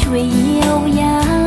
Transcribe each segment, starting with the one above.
ช่วยเยียวยา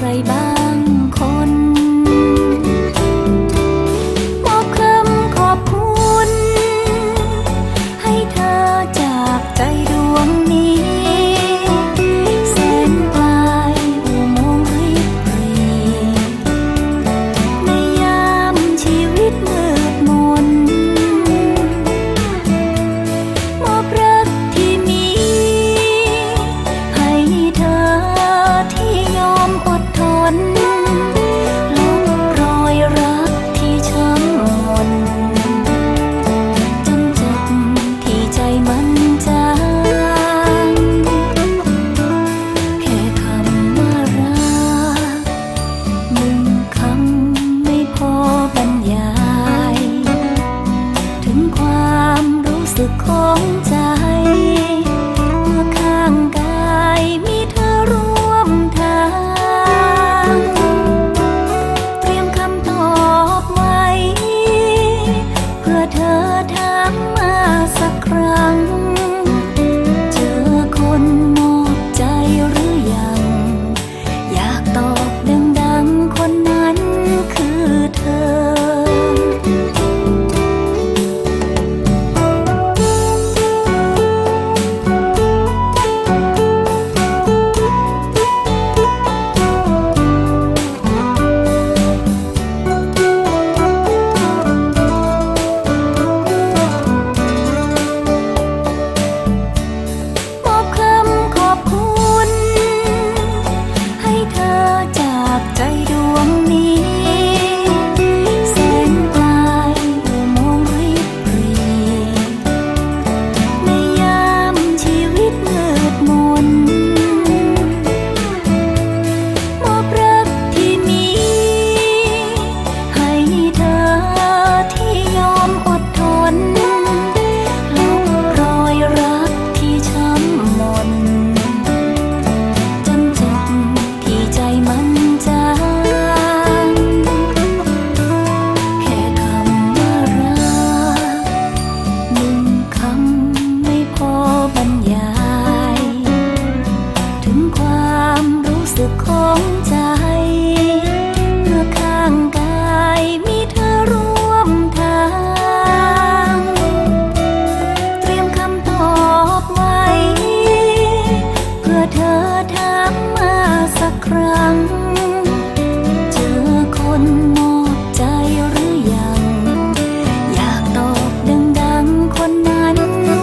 ใครบ้างังเจอคนนอกใจหรือยัง อยากตอบดังๆ คนนั้น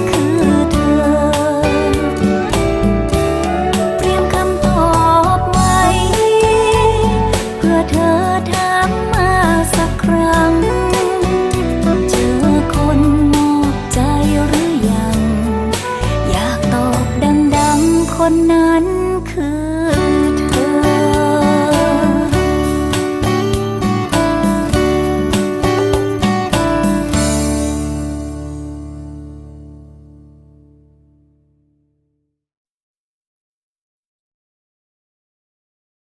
คือเธอ เตรียมคำตอบไว้ เพื่อเธอถามมาสักครั้ง เจอคนนอกใจหรือยัง อยากตอบดังๆ คนนั้น